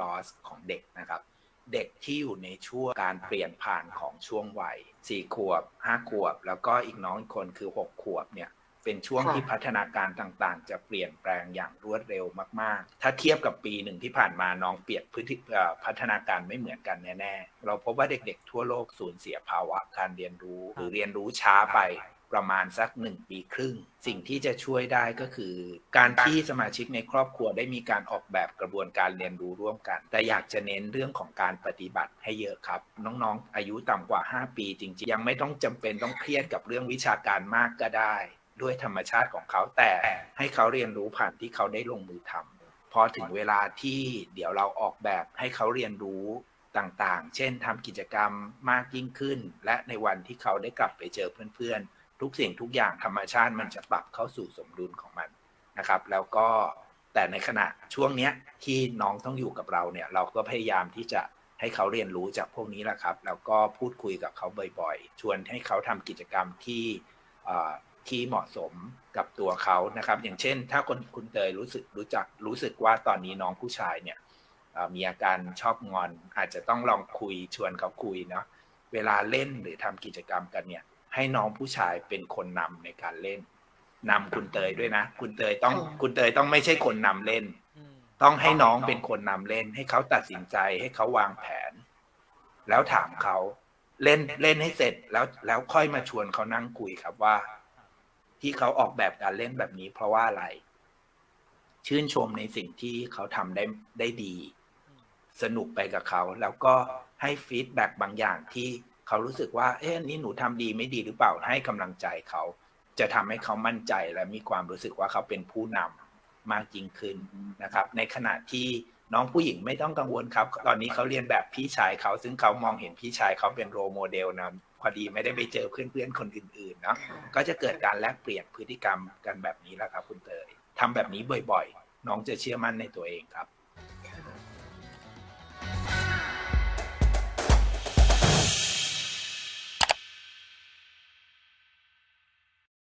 loss ของเด็กนะครับ เด็กที่อยู่ในช่วงการเปลี่ยนผ่านของช่วงวัยสี่ขวบห้าขวบ แล้วก็อีกน้องอีกคนคือหกขวบเนี่ยเป็นช่วงค่ะที่พัฒนาการต่างๆ จะเปลี่ยนแปลงอย่างรวดเร็วมากๆ ถ้าเทียบกับปีหนึ่งที่ผ่านมาน้องเปลี่ยนพฤติเอ่อพัฒนาการไม่เหมือนกันแน่ๆ เราพบว่าเด็กๆ ทั่วโลกสูญเสียภาวะการเรียนรู้ หรือเรียนรู้ช้าไป ประมาณสักหนึ่งปีครึ่ง สิ่งที่จะช่วยได้ก็คือ การที่สมาชิกในครอบครัวได้มีการออกแบบกระบวนการเรียนรู้ร่วมกัน แต่อยากจะเน้นเรื่องของการปฏิบัติให้เยอะครับ น้องๆ อายุต่ำกว่า 5 ปีจริงๆ ยังไม่ต้องจำเป็นต้องเครียดกับเรื่องวิชาการมากก็ได้ ด้วยธรรมชาติของเขาแต่ให้เขาเรียนรู้ผ่านที่เขาได้ลงมือทำพอถึงเวลาที่เดี๋ยวเราออกแบบให้เขาเรียนรู้ต่างๆ เช่นทำกิจกรรมมากยิ่งขึ้น และในวันที่เขาได้กลับไปเจอเพื่อนๆ ทุกสิ่งทุกอย่างธรรมชาติมันจะปรับเข้าสู่สมดุลของมันนะครับ แล้วก็แต่ในขณะช่วงเนี้ยที่น้องต้องอยู่กับเราเนี่ย เราก็พยายามที่จะให้เขาเรียนรู้จากพวกนี้แหละครับ แล้วก็พูดคุยกับเขาบ่อยๆ ชวนให้เขาทำกิจกรรมที่ที่เหมาะสมกับตัวเขานะครับ อย่างเช่น ถ้าคนคุณเตยรู้สึกรู้จักรู้สึกว่าตอนนี้น้องผู้ชายเนี่ยมีอาการชอบงอน อาจจะต้องลองคุยชวนเขาคุยเนาะเวลาเล่นหรือทำกิจกรรมกันเนี่ย ให้น้องผู้ชายเป็นคนนำในการเล่นนำคุณเตยด้วยนะ คุณเตยต้องค่ะคุณเตยต้องไม่ใช่คนนำเล่น ต้องให้น้องเป็นคนนำเล่น ให้เขาตัดสินใจให้เขาวางแผน แล้วถามเขาเล่นเล่นให้เสร็จแล้วแล้วค่อยมาชวนเขานั่งคุยครับว่า ที่เขาออกแบบการเล่นแบบนี้ เพราะว่าอะไร ชื่นชมในสิ่งที่เขาทำได้ได้ดี สนุกไปกับเขา แล้วก็ให้ฟีดแบ็กบางอย่างที่ เขารู้สึกว่า เอ๊ะอันนี่หนูทำดีไม่ดีหรือเปล่าให้กำลังใจเขา จะทำให้เขามั่นใจและมีความรู้สึกว่าเขาเป็นผู้นำมากยิ่งขึ้นนะครับ ในขณะที่น้องผู้หญิงไม่ต้องกังวลครับ ตอนนี้เขาเรียนแบบพี่ชายเขา ซึ่งเขามองเห็นพี่ชายเขาเป็นโรโมเดลนะพอดีไม่ได้ไปเจอเพื่อนๆคนอื่นๆเนาะก็จะเกิดการแลกเปลี่ยนพฤติกรรมกันแบบนี้แหละครับ คุณเตยทำแบบนี้บ่อย ๆ น้องจะเชื่อมั่นในตัวเองครับ